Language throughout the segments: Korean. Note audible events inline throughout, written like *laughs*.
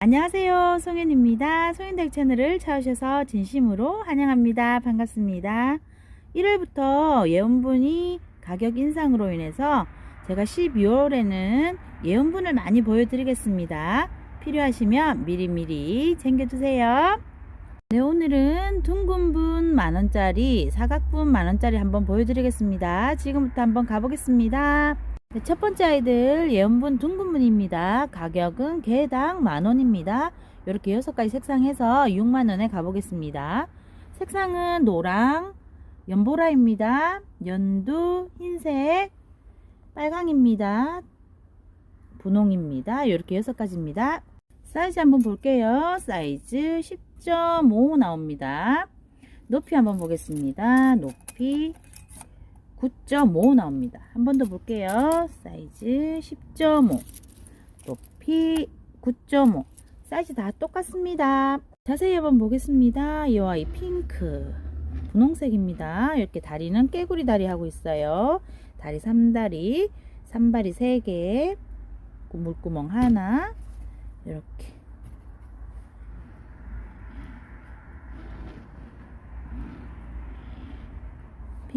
안녕하세요. 송현입니다. 송현댁 채널을 찾으셔서 진심으로 환영합니다. 반갑습니다. 1월부터 예원분이 가격 인상으로 인해서 제가 12월에는 예원분을 많이 보여드리겠습니다. 필요하시면 미리미리 챙겨주세요. 네, 오늘은 둥근 분 만원짜리, 사각분 만원짜리 한번 보여드리겠습니다. 지금부터 한번 가보겠습니다. 네, 첫 번째 아이들 예언분 둥근분입니다. 가격은 개당 만원입니다. 이렇게 여섯 가지 색상해서 6만원에 가보겠습니다. 색상은 노랑, 연보라입니다. 연두, 흰색, 빨강입니다. 분홍입니다. 이렇게 여섯 가지입니다. 사이즈 한번 볼게요. 사이즈 10.5 나옵니다. 높이 한번 보겠습니다. 높이 9.5 나옵니다. 한 번 더 볼게요. 사이즈 10.5 높이 9.5 사이즈 다 똑같습니다. 자세히 한번 보겠습니다. 이 아이 핑크 분홍색입니다. 이렇게 다리는 깨구리 다리 하고 있어요. 다리 3다리 3발이 3개 물구멍 하나 이렇게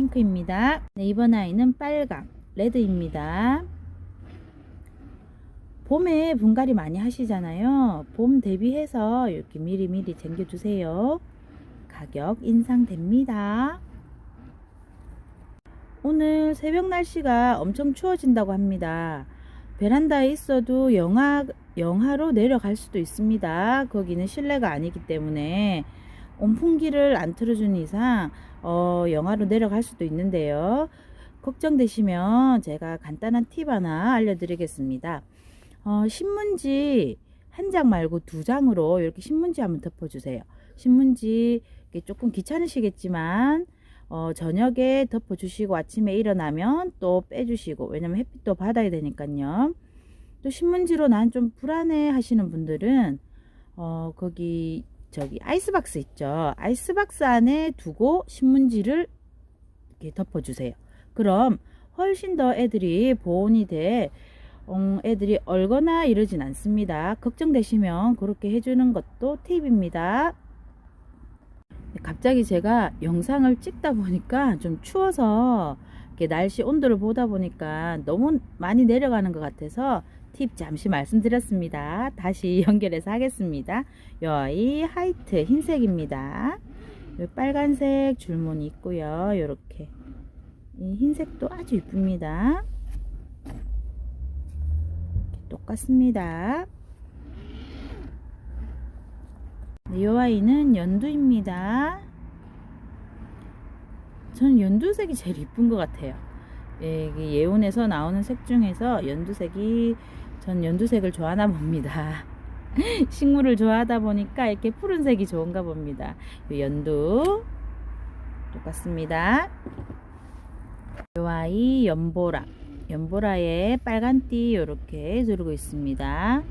핑크입니다. 네, 이번 아이는 빨강, 레드입니다. 봄에 분갈이 많이 하시잖아요. 봄 대비해서 이렇게 미리미리 챙겨주세요. 가격 인상됩니다. 오늘 새벽 날씨가 엄청 추워진다고 합니다. 베란다에 있어도 영하, 영하로 내려갈 수도 있습니다. 거기는 실내가 아니기 때문에 온풍기를 안 틀어준 이상 어, 영하로 내려갈 수도 있는데요. 걱정되시면 제가 간단한 팁 하나 알려드리겠습니다. 어, 신문지 한 장 말고 두 장으로 이렇게 신문지 한번 덮어주세요. 신문지 조금 귀찮으시겠지만 어, 저녁에 덮어주시고 아침에 일어나면 또 빼주시고 왜냐면 햇빛도 받아야 되니까요. 또 신문지로 난 좀 불안해 하시는 분들은 어, 거기 저기 아이스박스 있죠. 아이스박스 안에 두고 신문지를 이렇게 덮어주세요. 그럼 훨씬 더 애들이 보온이 돼 어, 애들이 얼거나 이러진 않습니다. 걱정되시면 그렇게 해주는 것도 팁입니다. 갑자기 제가 영상을 찍다 보니까 좀 추워서 날씨 온도를 보다 보니까 너무 많이 내려가는 것 같아서 팁 잠시 말씀드렸습니다. 다시 *laughs* 연결해서 하겠습니다. 이 아이 하이트 흰색입니다. 요 빨간색 줄무늬 있고요. 이렇게 이 흰색도 아주 이쁩니다. 똑같습니다. 네, 이 아이는 연두입니다. 저는 연두색이 제일 이쁜 것 같아요. 예, 예온에서 나오는 색 중에서 연두색이 전 연두색을 좋아하나 봅니다. *laughs* 식물을 좋아하다 보니까 이렇게 푸른색이 좋은가 봅니다. 이 연두 똑같습니다. 이 아이 연보라 연보라에 빨간 띠 이렇게 두르고 있습니다.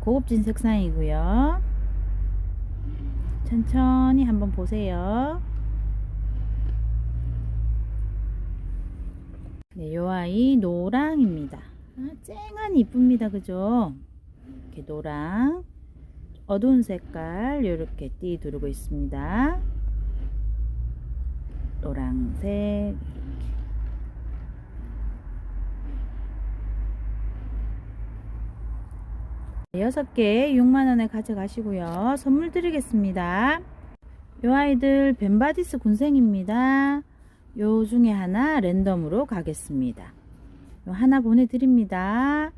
고급진 색상이고요. 천천히 한번 보세요. 네, 요 아이 노랑입니다. 아, 쨍한 이쁩니다. 그죠? 이렇게 노랑, 어두운 색깔 이렇게 띠 두르고 있습니다. 노랑색 여섯 개 6만원에 가져가시고요. 선물 드리겠습니다. 요 아이들 벤바디스 군생입니다. 요 중에 하나 랜덤으로 가겠습니다. 요 하나 보내드립니다.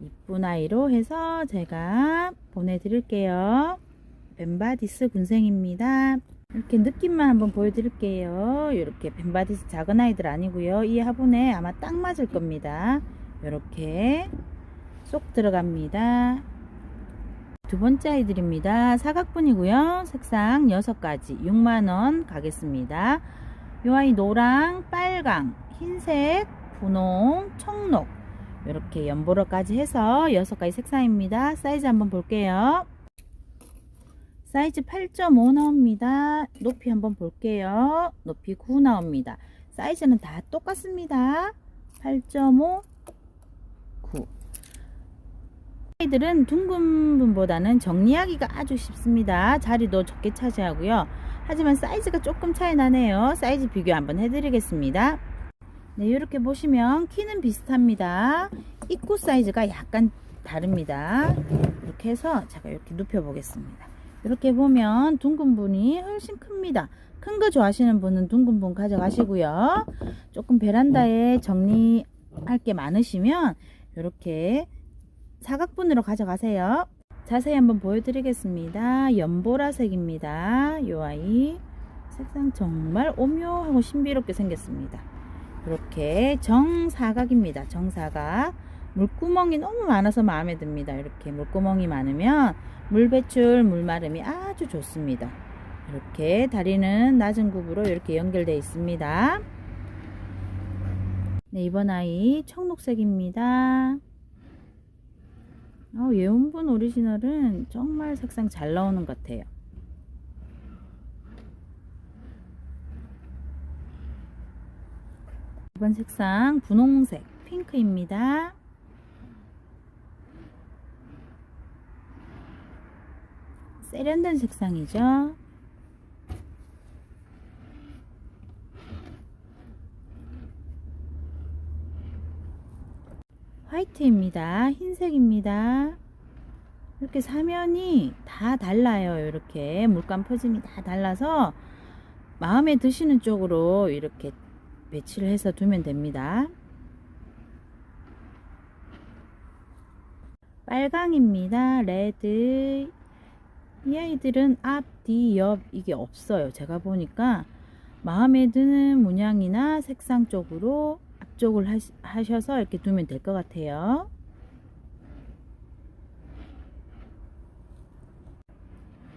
이쁜 아이로 해서 제가 보내드릴게요. 벤바디스 군생입니다. 이렇게 느낌만 한번 보여드릴게요. 이렇게 벤바디스 작은 아이들 아니고요. 이 화분에 아마 딱 맞을 겁니다. 이렇게 쏙 들어갑니다. 두 번째 아이들입니다. 사각분이고요. 색상 6가지 6만원 가겠습니다. 이 아이 노랑, 빨강, 흰색, 분홍, 청록 이렇게 연보라까지 해서 6가지 색상입니다. 사이즈 한번 볼게요. 사이즈 8.5 나옵니다. 높이 한번 볼게요. 높이 9 나옵니다. 사이즈는 다 똑같습니다. 8.5, 9 아이들은 둥근 분보다는 정리하기가 아주 쉽습니다. 자리도 적게 차지하고요. 하지만 사이즈가 조금 차이 나네요. 사이즈 비교 한번 해드리겠습니다. 네, 이렇게 보시면 키는 비슷합니다. 입구 사이즈가 약간 다릅니다. 이렇게 해서 제가 이렇게 눕혀 보겠습니다. 이렇게 보면 둥근 분이 훨씬 큽니다. 큰 거 좋아하시는 분은 둥근 분 가져가시고요. 조금 베란다에 정리할 게 많으시면 이렇게 사각분으로 가져가세요. 자세히 한번 보여드리겠습니다. 연보라색입니다. 이 아이 색상 정말 오묘하고 신비롭게 생겼습니다. 이렇게 정사각입니다. 정사각 물구멍이 너무 많아서 마음에 듭니다. 이렇게 물구멍이 많으면 물 배출, 물 마름이 아주 좋습니다. 이렇게 다리는 낮은 굽으로 이렇게 연결되어 있습니다. 네, 이번 아이 청록색입니다. 어, 예운분 오리지널은 정말 색상 잘 나오는 것 같아요. 이번 색상 분홍색 핑크입니다. 세련된 색상이죠. 화이트입니다. 흰색입니다. 이렇게 사면이 다 달라요. 이렇게 물감 퍼짐이 다 달라서 마음에 드시는 쪽으로 이렇게 배치를 해서 두면 됩니다. 빨강입니다. 레드. 이 아이들은 앞, 뒤, 옆 이게 없어요. 제가 보니까 마음에 드는 문양이나 색상 쪽으로 앞쪽을 하셔서 이렇게 두면 될 것 같아요.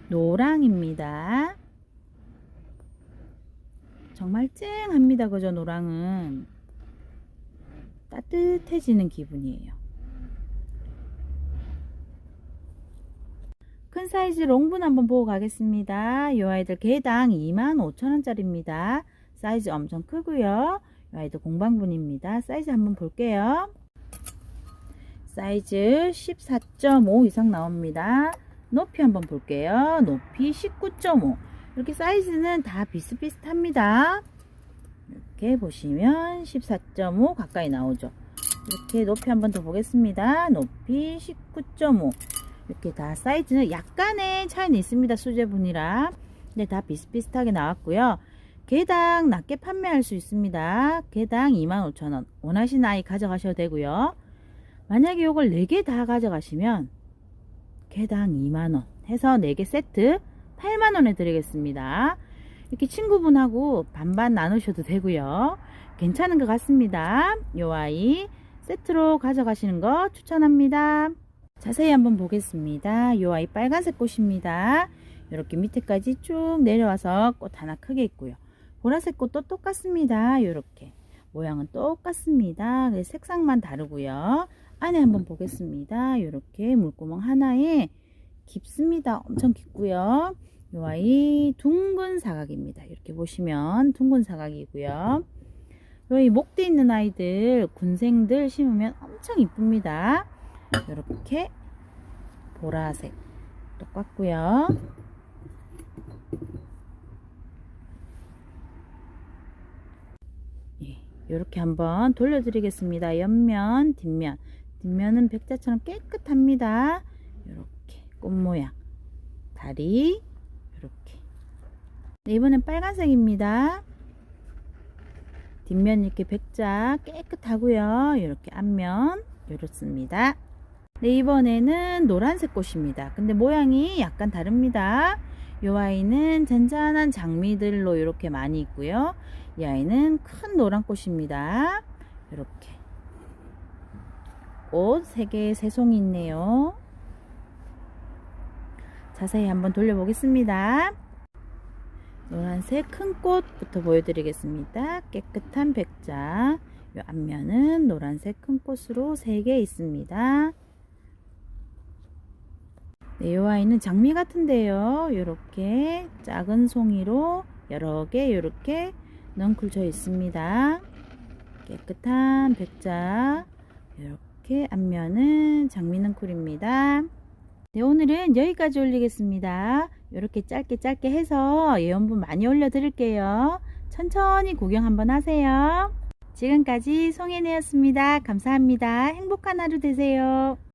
노랑입니다. 정말 쨍합니다. 그죠? 노랑은. 따뜻해지는 기분이에요. 큰 사이즈 롱분 한번 보고 가겠습니다. 이 아이들 개당 25,000원짜리입니다. 사이즈 엄청 크고요. 이 아이들 공방분입니다. 사이즈 한번 볼게요. 사이즈 14.5 이상 나옵니다. 높이 한번 볼게요. 높이 19.5 이렇게 사이즈는 다 비슷비슷합니다. 이렇게 보시면 14.5 가까이 나오죠. 이렇게 높이 한번 더 보겠습니다. 높이 19.5 이렇게 다 사이즈는 약간의 차이는 있습니다. 수제분이라. 근데 다 비슷비슷하게 나왔고요. 개당 낮게 판매할 수 있습니다. 개당 25,000원. 원하시는 아이 가져가셔도 되고요. 만약에 이걸 4개 다 가져가시면 개당 2만원 해서 4개 세트 8만원에 드리겠습니다. 이렇게 친구분하고 반반 나누셔도 되고요. 괜찮은 것 같습니다. 요 아이 세트로 가져가시는 거 추천합니다. 자세히 한번 보겠습니다. 요 아이 빨간색 꽃입니다. 이렇게 밑에까지 쭉 내려와서 꽃 하나 크게 있고요. 보라색 꽃도 똑같습니다. 이렇게 모양은 똑같습니다. 색상만 다르고요. 안에 한번 보겠습니다. 이렇게 물구멍 하나에 깊습니다. 엄청 깊고요. 요 아이 둥근 사각입니다. 이렇게 보시면 둥근 사각이고요. 여기 목대 있는 아이들 군생들 심으면 엄청 이쁩니다. 이렇게 보라색 똑같고요. 예, 이렇게 한번 돌려드리겠습니다. 옆면, 뒷면. 뒷면은 백자처럼 깨끗합니다. 이렇게 꽃 모양. 다리 이렇게. 네, 이번엔 빨간색입니다. 뒷면 이렇게 백자 깨끗하고요. 이렇게 앞면 이렇습니다. 네, 이번에는 노란색 꽃입니다. 근데 모양이 약간 다릅니다. 이 아이는 잔잔한 장미들로 이렇게 많이 있고요. 이 아이는 큰 노란 꽃입니다. 이렇게 꽃 3개, 3송이 있네요. 자세히 한번 돌려보겠습니다. 노란색 큰 꽃부터 보여드리겠습니다. 깨끗한 백자. 이 앞면은 노란색 큰 꽃으로 3개 있습니다. 네, 이 아이는 장미 같은데요. 이렇게 작은 송이로 여러 개 이렇게 넝쿨져 있습니다. 깨끗한 백자 이렇게 앞면은 장미는 쿨입니다. 네, 오늘은 여기까지 올리겠습니다. 이렇게 짧게 짧게 해서 예언분 많이 올려드릴게요. 천천히 구경 한번 하세요. 지금까지 송혜네였습니다. 감사합니다. 행복한 하루 되세요.